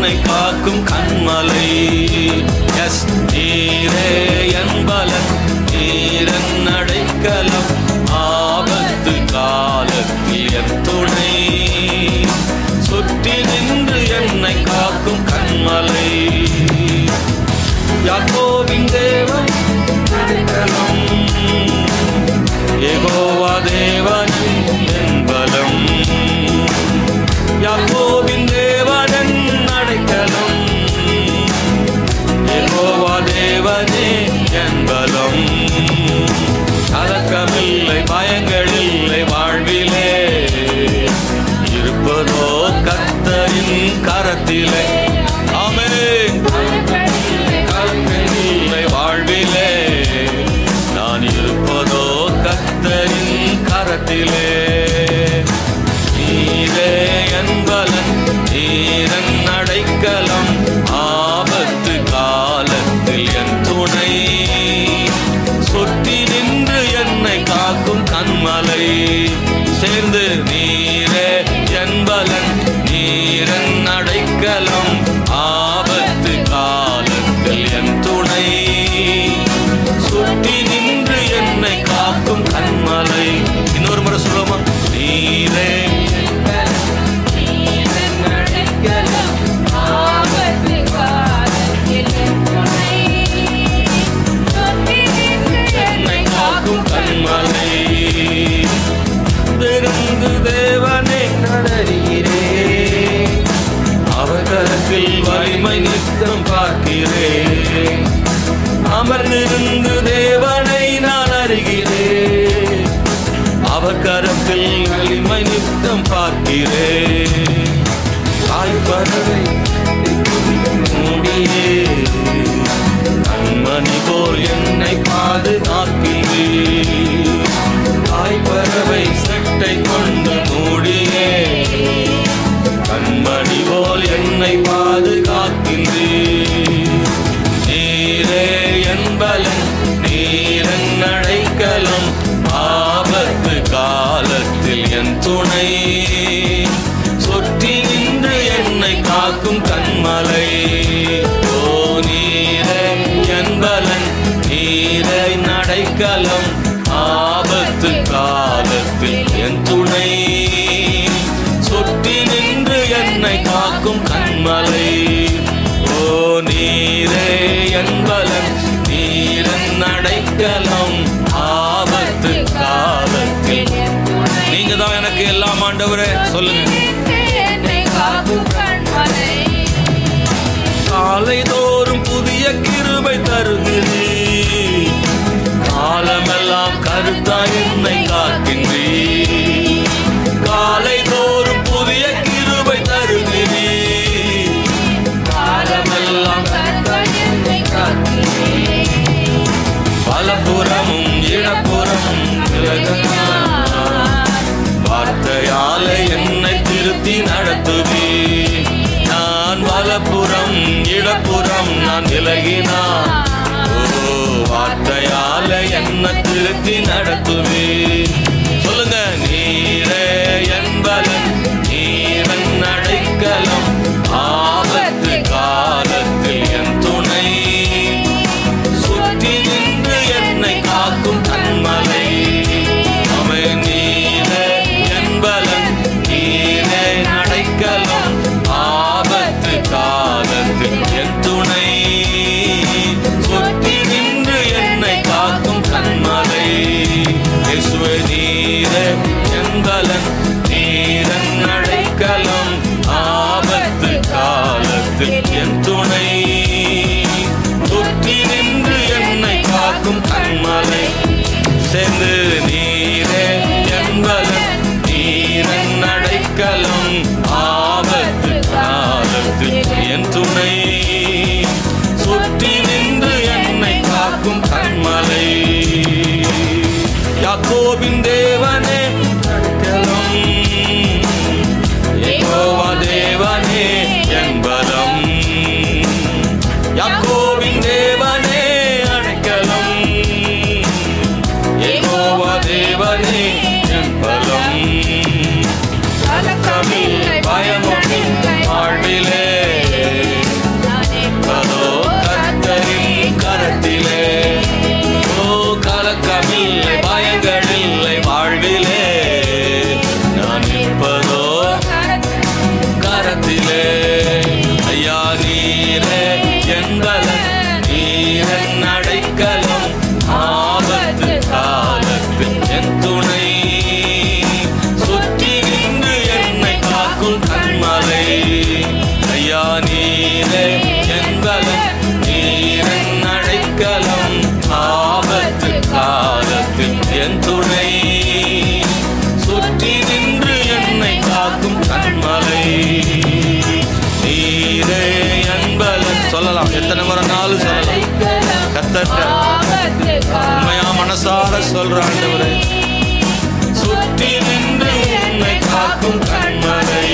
என்னை காக்கும் கண்மலை. அம்பலன் நீரன் அடைக்கலம். அவர் இருந்து தேவனை நான் அறிகிறே அவர் கரத்தில் எளிமை நித்தம் பார்க்கிறே தாய்ப்பறவை மூடியே கண்மணி போல் என்னை பாதுகாக்கிறே தாய்ப்பறவை சட்டை கொண்டு மூடியே கண்மணி போல் என்னை பா அதில் என் துணை. சொற்றியின்று என்னை காக்கும் கண்மலை. ஓ நீரே என்பலன் நீரை நடைக்கலம். ஆபத்து காலத்தில் என் துணை. சொட்டி நின்று என்னை காக்கும் கண்மலை. ஓ நீரே என்பலன் நீரன் நடைக்கலம். ஆ ஆண்டவரே சொல்லுங்க. காலை விலகினார் ஓ வார்த்தையால என்ன திருத்தி நடத்து യഹോവ ദേവനേ மனசார சொல்ற ஆண்டவரே சுற்றி நின்று உன்னை காக்கும் கண்மலை